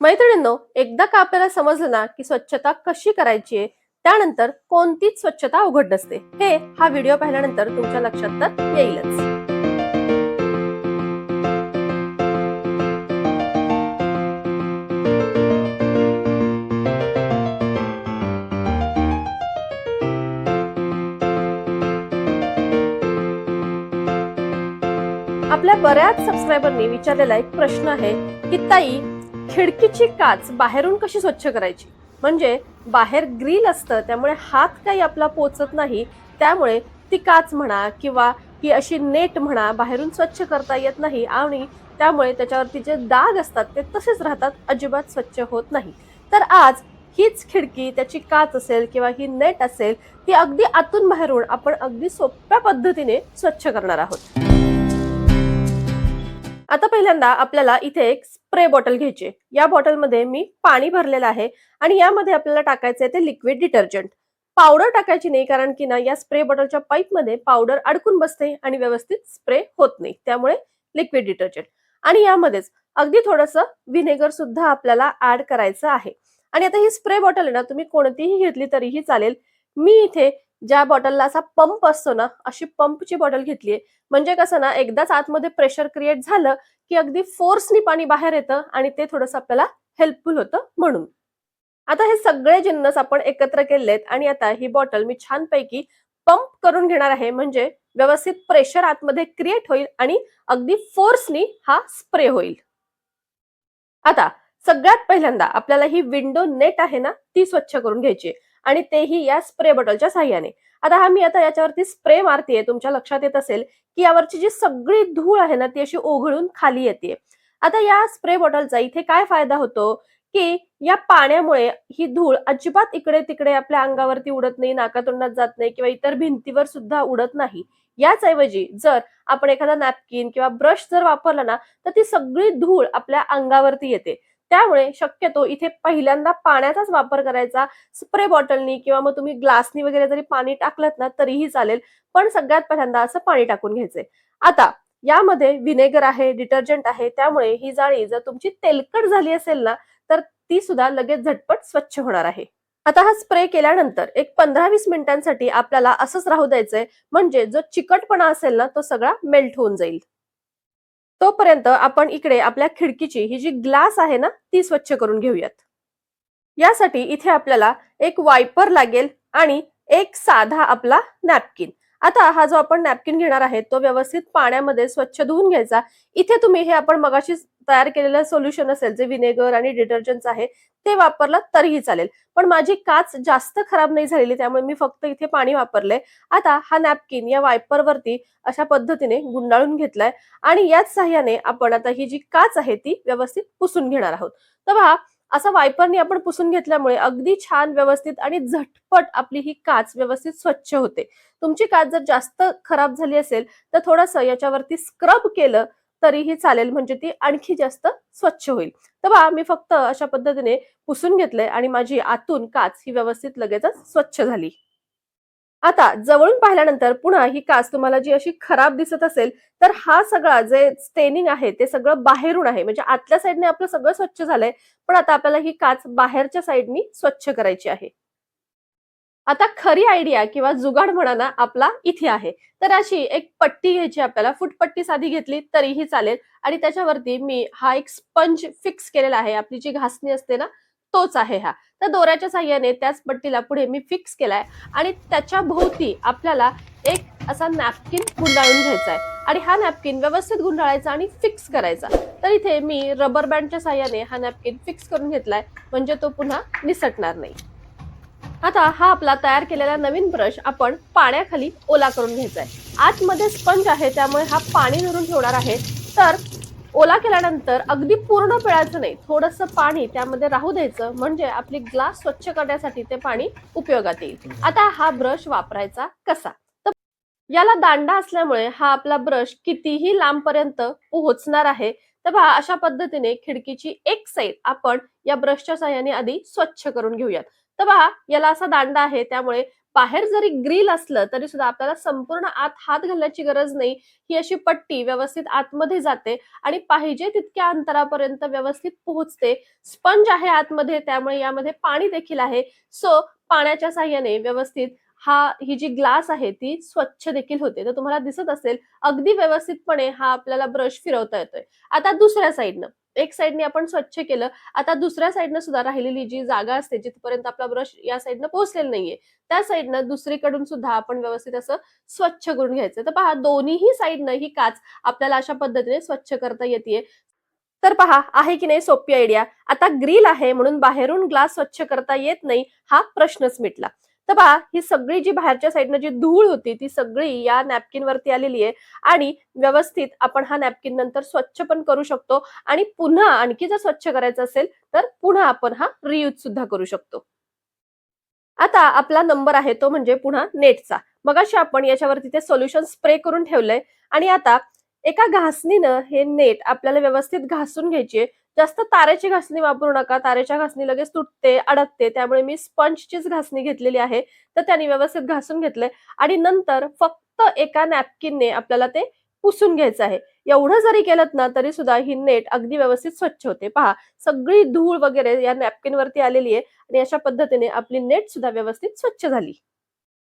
मैत्रिणींनो एकदा का आपल्याला समजलं ना की स्वच्छता कशी करायची आहे त्यानंतर कोणतीच स्वच्छता उघड नसते. हे हा व्हिडिओ पाहिल्यानंतर तुमच्या लक्षात तर येईलच. आपल्या बऱ्याच सबस्क्रायबरनी विचारलेला एक प्रश्न आहे की ताई खिडकीची काच बाहेरून कशी स्वच्छ करायची? म्हणजे बाहेर ग्रिल असतं त्यामुळे हात काही आपला पोचत नाही त्यामुळे ती काच म्हणा किंवा ही अशी नेट म्हणा बाहेरून स्वच्छ करता येत नाही आणि त्यामुळे त्याच्यावरती जे दाग असतात ते तसेच राहतात अजिबात स्वच्छ होत नाही. तर आज हीच खिडकी त्याची काच असेल किंवा ही नेट असेल ती अगदी आतून बाहेरून आपण अगदी सोप्या पद्धतीने स्वच्छ करणार आहोत. आता पहिल्यांदा आपल्याला इथे एक स्प्रे बॉटल घ्यायची या बॉटलमध्ये मी पाणी भरलेलं आहे आणि यामध्ये आपल्याला टाकायचं आहे ते लिक्विड डिटर्जंट पावडर टाकायची नाही कारण की ना या स्प्रे बॉटलच्या पाईपमध्ये पावडर अडकून बसते आणि व्यवस्थित स्प्रे होत नाही. त्यामुळे लिक्विड डिटर्जंट आणि यामध्येच अगदी थोडंसं व्हिनेगर सुद्धा आपल्याला ऍड करायचं आहे. आणि आता ही स्प्रे बॉटल आहे ना तुम्ही कोणतीही घेतली तरीही चालेल. मी इथे ज्या बॉटलला असा पंप असतो ना अशी पंपची बॉटल घेतलीये म्हणजे कसं ना एकदाच आतमध्ये प्रेशर क्रिएट झालं की अगदी फोर्सनी पाणी बाहेर येतं आणि ते थोडंसं आपल्याला हेल्पफुल होतं म्हणून. आता हे सगळे जिन्नस आपण एकत्र केलेले आहेत आणि आता ही बॉटल मी छानपैकी पंप करून घेणार आहे. म्हणजे व्यवस्थित प्रेशर आतमध्ये क्रिएट होईल आणि अगदी फोर्सनी हा स्प्रे होईल. आता सगळ्यात पहिल्यांदा आपल्याला ही विंडो नेट आहे ना ती स्वच्छ करून घ्यायची आणि तेही या स्प्रे बॉटलच्या साह्याने. आता हा मी आता याच्यावरती स्प्रे मारतीये तुमच्या लक्षात येत असेल की यावरची जी सगळी धूळ आहे ना ती अशी ओघळून खाली येते आता या स्प्रे बॉटलचा इथे काय फायदा होतो की या पाण्यामुळे ही धूळ अजिबात इकडे तिकडे आपल्या अंगावरती उडत नाही नाकातोंडात जात नाही किंवा इतर भिंतीवर सुद्धा उडत नाही. याच ऐवजी जर आपण एखादा नॅपकिन किंवा ब्रश जर वापरला ना तर ती सगळी धूळ आपल्या अंगावरती येते. त्यामुळे शक्यतो इथे पहिल्यांदा पाण्याचाच वापर करायचा. स्प्रे बॉटलनी किंवा मग तुम्ही ग्लासनी वगैरे जरी पाणी टाकलं ना तरीही चालेल. पण सगळ्यात पहिल्यांदा असं पाणी टाकून घ्यायचंय. आता यामध्ये व्हिनेगर आहे डिटर्जंट आहे त्यामुळे ही जाळी जर तुमची तेलकट झाली असेल ना तर ती सुद्धा लगेच झटपट स्वच्छ होणार आहे. आता हा स्प्रे केल्यानंतर एक पंधरा वीस मिनिटांसाठी आपल्याला असंच राहू द्यायचंय. म्हणजे जो चिकटपणा असेल ना तो सगळा मेल्ट होऊन जाईल. तोपर्यंत आपण इकडे आपल्या खिडकीची ही जी ग्लास आहे ना ती स्वच्छ करून घेऊयात. यासाठी इथे आपल्याला एक वायपर लागेल आणि एक साधा आपला नॅपकिन. आता हा जो आपण नॅपकिन घेणार आहे तो व्यवस्थित पाण्यामध्ये स्वच्छ धुवून घ्यायचा. इथे तुम्ही हे आपण मगाशी तयार केलेलं सोल्युशन असेल जे विनेगर आणि डिटर्जंट आहे ते वापरलं तरीही चालेल. पण माझी काच जास्त खराब नाही झालेली त्यामुळे मी फक्त इथे पाणी वापरलंय. आता हा नॅपकिन या वायपरवरती अशा पद्धतीने गुंडाळून घेतलाय आणि याच सहाय्याने आपण आता ही जी काच आहे ती व्यवस्थित पुसून घेणार आहोत. तर पहा असा वायपरनी आपण पुसून घेतल्यामुळे अगदी छान व्यवस्थित आणि झटपट आपली ही काच व्यवस्थित स्वच्छ होते. तुमची काच जर जास्त खराब झाली असेल तर थोडंसं याच्यावरती स्क्रब केलं तरीही चालेल म्हणजे ती आणखी जास्त स्वच्छ होईल. तर बा मी फक्त अशा पद्धतीने पुसून घेतलंय आणि माझी आतून काच ही व्यवस्थित लगेचच स्वच्छ झाली. आता जवळून पाहिल्यानंतर पुन्हा ही काच तुम्हाला जी अशी खराब दिसत असेल तर हा सगळा जे स्टेनिंग आहे ते सगळं बाहेरून आहे. म्हणजे आतल्या साईडने आपलं सगळं स्वच्छ झालंय पण आता आपल्याला ही काच बाहेरच्या साईडनी स्वच्छ करायची आहे. आता खरी आयडिया किंवा जुगाड म्हणा ना आपला इथे आहे. तर अशी एक पट्टी घ्यायची आपल्याला. फुटपट्टी साधी घेतली तरीही चालेल. आणि त्याच्यावरती मी हा एक स्पंज फिक्स केलेला आहे. आपली जी घासणी असते ना तोच आहे हा. तर दोऱ्याच्या साह्याने त्याच पट्टीला पुढे मी फिक्स केलाय. आणि त्याच्या भोवती आपल्याला एक असा नॅपकिन गुंडाळून घ्यायचा आहे. आणि हा नॅपकिन व्यवस्थित गुंडाळायचा आणि फिक्स करायचा. तर इथे मी रबर बँडच्या साह्याने हा नॅपकिन फिक्स करून घेतलाय. म्हणजे तो पुन्हा निसटणार नाही. आता हा आपला तयार केलेला नवीन ब्रश आपण पाण्याखाली ओला करून घ्यायचा आहे आतमध्ये स्पंज आहे त्यामुळे हा पाणी धरून ठेवणार आहे. तर ओला केल्यानंतर अगदी पूर्ण पिळायचं नाही थोडंसं पाणी त्यामध्ये राहू द्यायचं म्हणजे आपली ग्लास स्वच्छ करण्यासाठी ते पाणी उपयोगात येईल. आता हा ब्रश वापरायचा कसा? तर याला दांडा असल्यामुळे हा आपला ब्रश कितीही लांबपर्यंत पोहोचणार आहे तर पहा अशा पद्धतीने खिडकीची एक साईड आपण या ब्रशच्या साह्याने आधी स्वच्छ करून घेऊयात. तर पहा याला असा दांडा आहे त्यामुळे बाहेर जरी ग्रिल असलं तरी सुद्धा आपल्याला संपूर्ण आत हात घालण्याची गरज नाही. ही अशी पट्टी व्यवस्थित आतमध्ये जाते आणि पाहिजे तितक्या अंतरापर्यंत व्यवस्थित पोहोचते. स्पंज आहे आतमध्ये त्यामुळे यामध्ये पाणी देखील आहे. सो पाण्याच्या साह्याने व्यवस्थित हा ही जी ग्लास आहे ती स्वच्छ देखील होते. तर तुम्हाला दिसत असेल अगदी व्यवस्थितपणे हा आपल्याला ब्रश फिरवता येतोय. आता दुसऱ्या साईडनं एक साईडने आपण स्वच्छ केलं आता दुसऱ्या साईडनं सुद्धा राहिलेली जी जागा असते जिथपर्यंत आपला ब्रश या साईडनं पोहोचलेला नाहीये त्या साईडनं दुसरीकडून सुद्धा आपण व्यवस्थित असं स्वच्छ करून घ्यायचं. तर पहा दोन्हीही साईडनं ही काच आपल्याला अशा पद्धतीने स्वच्छ करता येते तर पहा आहे की नाही सोपी आयडिया आता ग्रिल आहे म्हणून बाहेरून ग्लास स्वच्छ करता येत नाही हा प्रश्नच मिटला. तर पहा ही सगळी जी बाहेरच्या साईडनं जी धूळ होती ती सगळी या नॅपकिन वरती आलेली आहे. आणि व्यवस्थित आपण हा नॅपकिन नंतर स्वच्छ पण करू शकतो. आणि पुन्हा आणखी जर स्वच्छ करायचं असेल तर पुन्हा आपण हा रियूज सुद्धा करू शकतो. आता आपला नंबर आहे तो म्हणजे पुन्हा नेटचा. मगाशी आपण याच्यावरती ते सोल्युशन स्प्रे करून ठेवलंय. आणि आता एका घासणीनं हे नेट आपल्याला व्यवस्थित घासून घ्यायचे जास्त तारेची घासणी वापरू नका. तारेच्या घासणी लगेच तुटते अडकते. त्यामुळे मी स्पंजचीच घासणी घेतलेली आहे. तर त्याने व्यवस्थित घासून घेतलंय. आणि नंतर फक्त एका नॅपकिनने आपल्याला ते पुसून घ्यायचं आहे. एवढं जरी केलं ना तरी सुद्धा ही नेट अगदी व्यवस्थित स्वच्छ होते. पहा सगळी धूळ वगैरे या नॅपकिन वरती आलेली आहे आणि अशा पद्धतीने आपली नेट सुद्धा व्यवस्थित स्वच्छ झाली.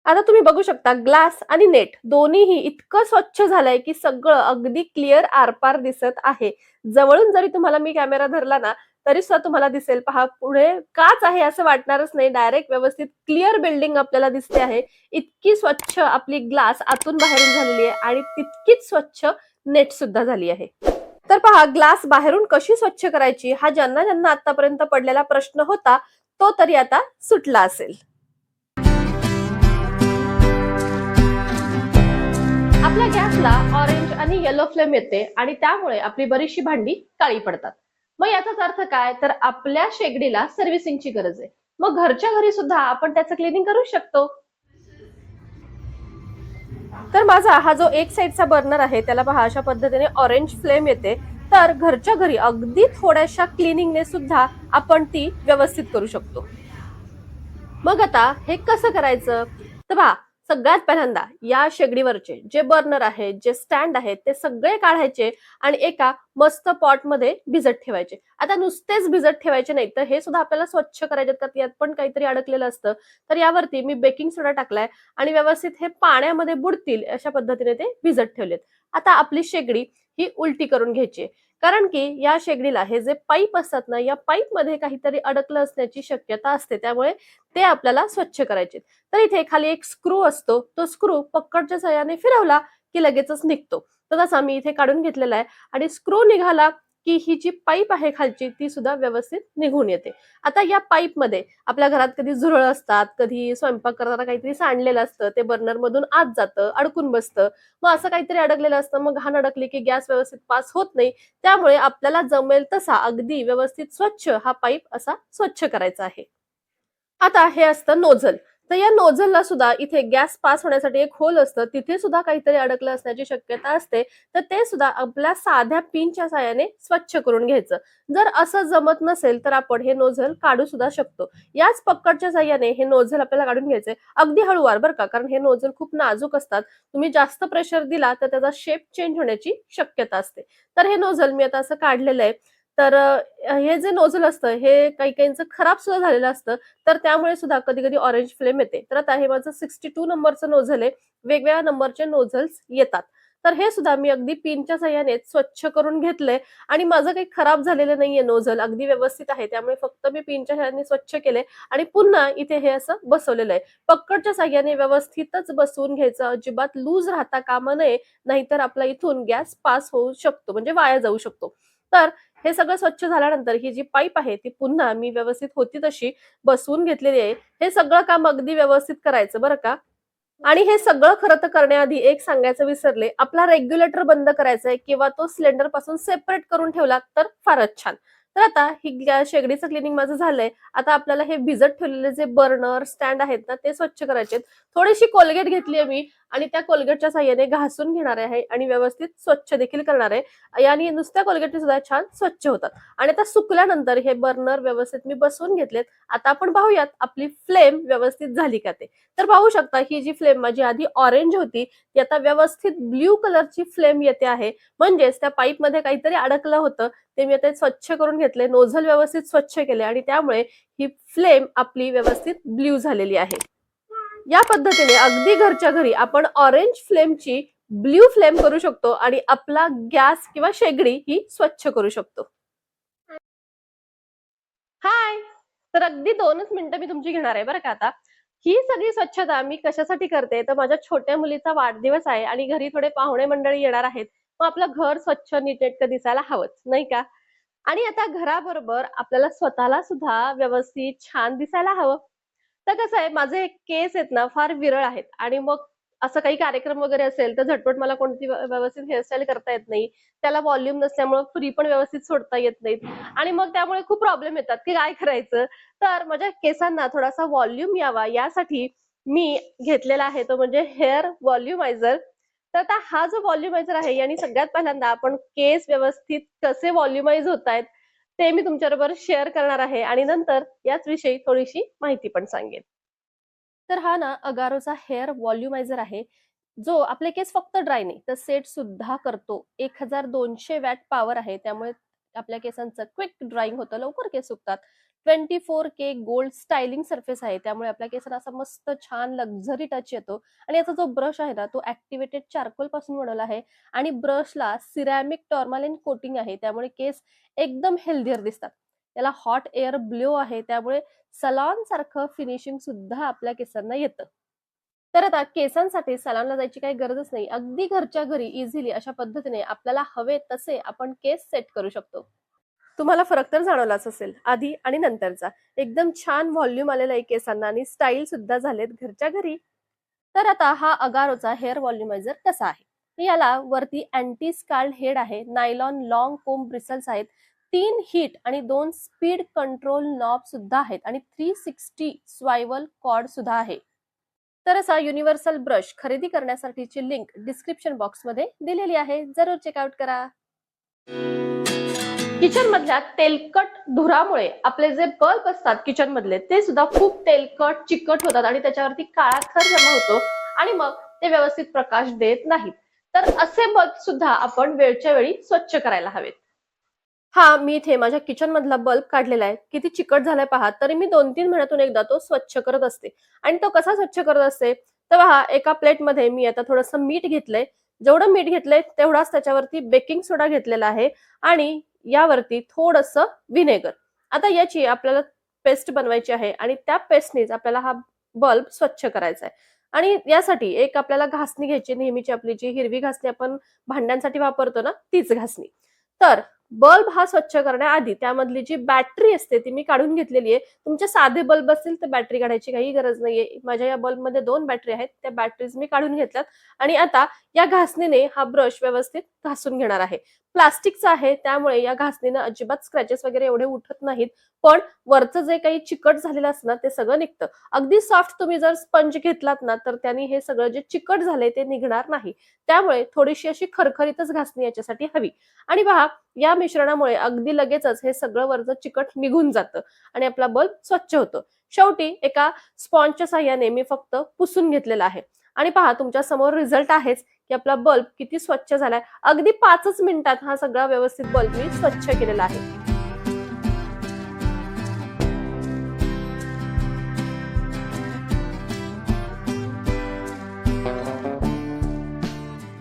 आता तुम्ही बघू शकता ग्लास आणि नेट दोन्हीही इतकं स्वच्छ झालंय की सगळं अगदी क्लिअर आरपार दिसत आहे. जवळून जरी तुम्हाला मी कॅमेरा धरला ना तरी सुद्धा तुम्हाला दिसेल पहा पुढे काच आहे असं वाटणारच नाही. डायरेक्ट व्यवस्थित क्लिअर बिल्डिंग आपल्याला दिसते आहे. इतकी स्वच्छ आपली ग्लास आतून बाहेरून झालेली आहे आणि तितकीच स्वच्छ नेट सुद्धा झाली आहे. तर पहा ग्लास बाहेरून कशी स्वच्छ करायची हा ज्यांना ज्यांना आतापर्यंत पडलेला प्रश्न होता तो तरी आता सुटला असेल. आपल्या गॅसला ऑरेंज आणि येलो फ्लेम येते आणि त्यामुळे आपली बरीचशी भांडी काळी पडतात. मग याचाच अर्थ काय? तर आपल्या शेगडीला सर्व्हिसिंगची गरज आहे. मग घरच्या घरी सुद्धा आपण त्याचं क्लिनिंग करू शकतो. तर माझा हा जो एक साईडचा बर्नर आहे त्याला पहा अशा पद्धतीने ऑरेंज फ्लेम येते. तर घरच्या घरी अगदी थोड्याशा क्लिनिंगने सुद्धा आपण ती व्यवस्थित करू शकतो. मग आता हे कसं करायचं? तर पहा सगळ्यात पहिल्यांदा या शेगडीवरचे जे बर्नर आहेत जे स्टँड आहेत ते सगळे काढायचे आणि एका मस्त पॉटमध्ये भिजत ठेवायचे. आता नुसतेच भिजत ठेवायचे नाही तर हे सुद्धा आपल्याला स्वच्छ करायचे का यात पण काहीतरी अडकलेलं असतं. तर यावरती मी बेकिंग सोडा टाकलाय आणि व्यवस्थित हे पाण्यामध्ये बुडतील अशा पद्धतीने ते भिजत ठेवलेत. आता आपली शेगडी ही उलटी करून घ्यायची कारण की या शेगडीला हे जे पाईप असतात ना या पाईपमध्ये काहीतरी अडकलं असण्याची शक्यता असते. त्यामुळे ते आपल्याला स्वच्छ करायचे. तर इथे खाली एक स्क्रू असतो. तो स्क्रू पक्कडच्या सहाय्याने फिरवला की लगेचच निघतो. तर तसा मी इथे काढून घेतलेला आहे. आणि स्क्रू निघाला की ही जी पाईप आहे खालची ती सुद्धा व्यवस्थित निघून येते. आता या पाईपमध्ये आपल्या घरात कधी झुरळ असतात कधी स्वयंपाक करताना काहीतरी सांडलेलं असतं ते बर्नर मधून आत जातं अडकून बसतं. मग असं काहीतरी अडकलेलं असतं मग घाण अडकली की गॅस व्यवस्थित पास होत नाही. त्यामुळे आपल्याला जमेल तसा अगदी व्यवस्थित स्वच्छ हा पाईप असा स्वच्छ करायचा आहे. आता हे असतं नोझल. तर या नोझलला सुद्धा इथे गॅस पास होण्यासाठी एक होल असतं. तिथे सुद्धा काहीतरी अडकलं असण्याची शक्यता असते. तर ते सुद्धा आपल्या साध्या पिनच्या साह्याने स्वच्छ करून घ्यायचं. जर असं जमत नसेल तर आपण हे नोझल काढू सुद्धा शकतो. याच पक्कडच्या साह्याने हे नोझल आपल्याला काढून घ्यायचे अगदी हळूवार बरं का कारण हे नोझल खूप नाजूक असतात. तुम्ही जास्त प्रेशर दिला तर त्याचा शेप चेंज होण्याची शक्यता असते. तर हे नोझल मी आता असं काढलेलं आहे. तर हे जे नोझल असतं हे काही काहींचं खराब सुद्धा झालेलं असतं. तर त्यामुळे सुद्धा कधी कधी ऑरेंज फ्लेम येते. तर आता हे माझं सिक्स्टी टू नंबरचं नोझल आहे. वेगवेगळ्या नंबरचे नोझल्स येतात. तर हे सुद्धा मी अगदी पिनच्या सहाय्याने स्वच्छ करून घेतलंय. आणि माझं काही खराब झालेलं नाहीये नोझल. अगदी व्यवस्थित आहे. त्यामुळे फक्त मी पिनच्या सहाय्याने स्वच्छ केले आणि पुन्हा इथे हे असं बसवलेलं आहे. पक्कडच्या सहाय्याने व्यवस्थितच बसवून घ्यायचं. अजिबात लूज राहता कामा नये. नाहीतर आपला इथून गॅस पास होऊ शकतो. म्हणजे वाया जाऊ शकतो. तर हे सगळं स्वच्छ झाल्यानंतर ही जी पाईप आहे ती पुन्हा मी व्यवस्थित होती तशी बसवून घेतलेली आहे. हे सगळं काम अगदी व्यवस्थित करायचं बरं का? आणि हे सगळं खरं तर करण्याआधी एक सांगायचं विसरले आपला रेग्युलेटर बंद करायचा आहे किंवा तो सिलेंडरपासून सेपरेट करून ठेवला तर फारच छान. तर आता ही शेगडीचं क्लिनिंग माझं झालंय. आता आपल्याला हे भिजत ठेवलेले जे बर्नर स्टँड आहेत ना ते स्वच्छ करायचे थोडीशी कोलगेट घेतली आहे मी आणि त्या कोलगेटच्या साह्याने घासून घेणार आहे आणि व्यवस्थित स्वच्छ देखील करणार आहे. याने नुसत्या कोलगेटने सुद्धा छान स्वच्छ होतात. आणि आता सुकल्यानंतर हे बर्नर व्यवस्थित मी बसवून घेतलेत. आता आपण पाहूयात आपली फ्लेम व्यवस्थित झाली का ते. तर पाहू शकता ही जी फ्लेम माझी आधी ऑरेंज होती ती आता व्यवस्थित ब्ल्यू कलरची फ्लेम येते आहे. म्हणजेच त्या पाईपमध्ये काहीतरी अडकलं होतं. ते मी आता स्वच्छ करून घेतले नोझल व्यवस्थित स्वच्छ केले आणि त्यामुळे ही फ्लेम आपली व्यवस्थित ब्ल्यू झालेली आहे. या पद्धतीने अगदी घरच्या घरी आपण ऑरेंज फ्लेमची ब्ल्यू फ्लेम करू शकतो आणि आपला गॅस किंवा शेगडी ही स्वच्छ करू शकतो. हाय! तर अगदी दोनच मिनिटं मी तुमची घेणार आहे बरं का आता. ही सगळी स्वच्छता मी कशासाठी करते? तर माझ्या छोट्या मुलीचा वाढदिवस आहे आणि घरी थोडे पाहुणे मंडळी येणार आहेत. मग आपलं घर स्वच्छ नीटनेटकं दिसायला हवंच नाही का? आणि आता घराबरोबर आपल्याला स्वतःला सुद्धा व्यवस्थित छान दिसायला हवं. तर कसं आहे माझे केस आहेत ना फार विरळ आहेत. आणि मग असं काही कार्यक्रम वगैरे असेल तर झटपट मला कोणती व्यवस्थित हेअरस्टाईल करता येत नाही. त्याला व्हॉल्यूम नसल्यामुळे फ्री पण व्यवस्थित सोडता येत नाहीत. आणि मग त्यामुळे खूप प्रॉब्लेम येतात की काय करायचं? तर माझ्या केसांना थोडासा व्हॉल्यूम यावा. यासाठी मी घेतलेला आहे तो म्हणजे हेअर व्हॉल्युमायझर तर आता हा जो व्हॉल्युमायझर आहे यांनी सगळ्यात पहिल्यांदा आपण केस व्यवस्थित कसे व्हॉल्युमाइज होत आहेत ते मी तुमच्याबरोबर शेअर करणार आहे. आणि नंतर याच विषयी थोडीशी माहिती पण सांगेन. तर हा ना अगारोचा हेअर व्हॉल्युमायझर आहे. जो आपले केस फक्त ड्राय नाही तर सेट सुद्धा करतो. एक हजार दोनशे वॅट पॉवर आहे. त्यामुळे आपल्या केसांचं क्विक ड्राईंग होतं. लवकर केस सुकतात. Twenty four K gold styling surface आहे. त्यामुळे आपल्या केसांना असा मस्त छान लक्झरी टच येतो. आणि याचा जो ब्रश आहे ना तो ऍक्टिव्हेटेड चारकोलपासून बनवला आहे. आणि ब्रशला सिरॅमिक टॉर्मालिन कोटिंग आहे. त्यामुळे केस एकदम हेल्दियर दिसतात. त्याला हॉट एअर ब्ल्यू आहे. त्यामुळे सलॉन सारखं फिनिशिंग सुद्धा आपल्या केसांना येतं. तर आता केसांसाठी सलॉनला जायची काही गरजच नाही. अगदी घरच्या घरी इझिली अशा पद्धतीने आपल्याला हवे तसे आपण केस सेट करू शकतो. तुम्हाला फरक तर जाणवलाच असेल. आधी आणि नंतरचा. एकदम छान व्हॉल्यूम आलेला आहे केसांना आणि स्टाईल सुद्धा झालेत घरच्या घरी. तर आता हा अगारोचा हेअर व्हॉल्युमायझर कसा आहे? याला वरती अँटी स्काल्ड हेड आहे. नायलॉन लॉंग कोम ब्रिसल्स आहेत. तीन हीट आणि दोन स्पीड कंट्रोल नॉब सुद्धा आहेत आणि थ्री सिक्स्टी स्वायवल कॉर्ड सुद्धा आहे. तर असा युनिव्हर्सल ब्रश खरेदी करण्यासाठीची लिंक डिस्क्रिप्शन बॉक्समध्ये दिलेली आहे. जरूर चेकआउट करा. किचन मधल्या तेलकट धुरामुळे आपले जे बल्ब असतात किचन मधले ते सुद्धा खूप तेलकट चिकट होतात आणि त्याच्यावरती काळा थर जमा होतो आणि मग ते व्यवस्थित प्रकाश देत नाहीत. तर असे बल्ब सुद्धा आपण वेळच्या वेळी स्वच्छ करायला हवेत. हा मी इथे माझ्या किचन मधला बल्ब काढलेला आहे. किती चिकट झालाय पहा तरी मी दोन तीन महिन्यातून एकदा तो स्वच्छ करत असते. आणि तो कसा स्वच्छ करत असते? तर पहा एका प्लेटमध्ये मी आता थोडंसं मीठ घेतलंय. जेवढं मीठ घेतलंय तेवढाच त्याच्यावरती बेकिंग सोडा घेतलेला आहे. आणि यावरती थोडस व्हिनेगर. आता याची आपल्याला पेस्ट बनवायची आहे आणि त्या पेस्टनीच आपल्याला हा बल्ब स्वच्छ करायचा आहे. आणि यासाठी एक आपल्याला घासणी घ्यायची नेहमीची आपली जी हिरवी घासणी आपण भांड्यांसाठी वापरतो ना तीच घासणी. तर बल्ब हा स्वच्छ करण्याआधी त्यामधली जी बॅटरी असते ती मी काढून घेतलेली आहे. तुमचे साधे बल्ब असतील तर बॅटरी काढायची काही गरज नाहीये. माझ्या या बल्बमध्ये दोन बॅटरी आहेत त्या बॅटरीज मी काढून घेतल्यात. आणि आता या घासणीने हा ब्रश व्यवस्थित घासून घेणार आहे. प्लास्टिकचं आहे त्यामुळे या घासणीनं अजिबात स्क्रॅचेस वगैरे एवढे उठत नाहीत. पण वरचं जे काही चिकट झालेलं असतं ना ते सगळं निघतं. अगदी सॉफ्ट तुम्ही जर स्पंज घेतलात ना तर त्यांनी हे सगळं जे चिकट झाले ते निघणार नाही. त्यामुळे थोडीशी अशी खरखरीतच घासणी याच्यासाठी हवी. आणि पहा या मिश्रणामुळे अगदी लगेचच हे सगळं वरचं चिकट निघून जातं आणि आपला बल्ब स्वच्छ होतो. शेवटी एका स्पॉन्जच्या साह्याने मी फक्त पुसून घेतलेला आहे. आणि पहा तुमच्यासमोर रिझल्ट आहेच. की आपला बल्ब किती स्वच्छ झालाय. अगदी पाचच मिनिटात हा सगळा व्यवस्थित बल्ब मी स्वच्छ केलेला आहे.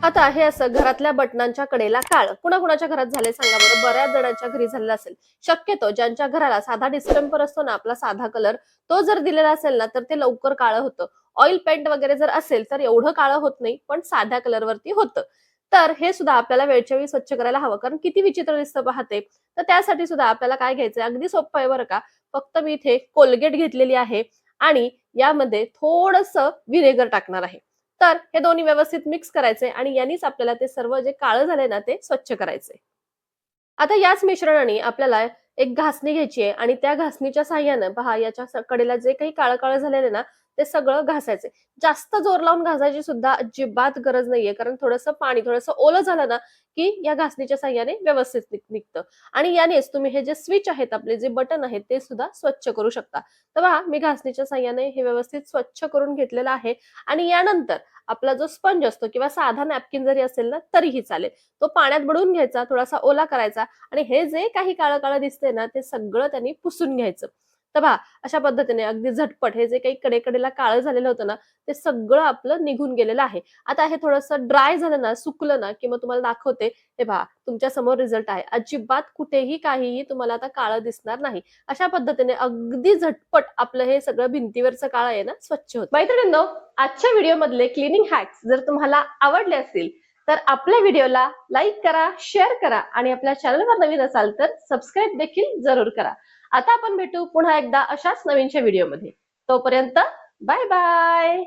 आता हे असं घरातल्या बटनांच्या कडेला काळ कुणाकुणाच्या घरात झाले सांगा बरं. बऱ्याच जणांच्या घरी झालेलं असेल. शक्यतो ज्यांच्या घराला साधा डिस्टेंपर असतो ना आपला साधा कलर तो जर दिलेला असेल ना तर ते लवकर काळं होतं. ऑइल पेंट वगैरे जर असेल तर एवढं काळं होत नाही पण साध्या कलरवरती होतं. तर हे सुद्धा आपल्याला वेळच्या वेळी स्वच्छ करायला हवं. कारण किती विचित्र दिसतं पाहते. तर त्यासाठी सुद्धा आपल्याला काय घ्यायचं अगदी सोपं आहे बरं का. फक्त मी इथे कोलगेट घेतलेली आहे आणि यामध्ये थोडस व्हिनेगर टाकणार आहे. तर हे दोन्ही व्यवस्थित मिक्स करायचे आणि यांनीच आपल्याला ते सर्व जे काळं झाले ना ते स्वच्छ करायचे. आता याच मिश्रणाने आपल्याला एक घासणी घ्यायची आहे आणि त्या घासणीच्या साह्यानं पहा याच्या कडेला जे काही काळं काळं झालेलं ना ते सगळं घासायचे. जास्त जोर लावून घासायची सुद्धा अजिबात गरज नाहीये. कारण थोडंसं पाणी थोडंसं ओलं झालं ना की या घासणीच्या साह्याने व्यवस्थित निघतं. आणि यानेच तुम्ही हे जे स्विच आहेत आपले जे बटन आहेत ते सुद्धा स्वच्छ करू शकता. तर पहा मी घासणीच्या साह्याने हे व्यवस्थित स्वच्छ करून घेतलेलं आहे. आणि यानंतर आपला जो स्पंज असतो किंवा साधा नॅपकिन जरी असेल ना तरीही चालेल. तो पाण्यात बुडवून घ्यायचा थोडासा ओला करायचा. आणि हे जे काही काळं काळं दिसते ना ते सगळं त्यांनी पुसून घ्यायचं. तर पहा अशा पद्धतीने अगदी झटपट हे जे काही कडेकडेला काळं झालेलं होतं ना ते सगळं आपलं निघून गेलेलं आहे. आता हे थोडंसं ड्राय झालं ना सुकलं ना की मग तुम्हाला दाखवते हे पहा तुमच्यासमोर रिझल्ट आहे. अजिबात कुठेही काहीही तुम्हाला आता काळं दिसणार नाही. अशा पद्धतीने अगदी झटपट आपलं हे सगळं भिंतीवरचं काळं आहे ना स्वच्छ होत. मैत्रिणींनो आजच्या व्हिडिओ मधले क्लिनिंग हॅक्स जर तुम्हाला आवडले असतील तर आपल्या व्हिडिओला लाईक करा शेअर करा आणि आपल्या चॅनलवर नवीन असाल तर सबस्क्राईब देखील जरूर करा. आता आपण भेटू पुन्हा एकदा अशाच नवीनच्या व्हिडिओमध्ये. तोपर्यंत बाय बाय.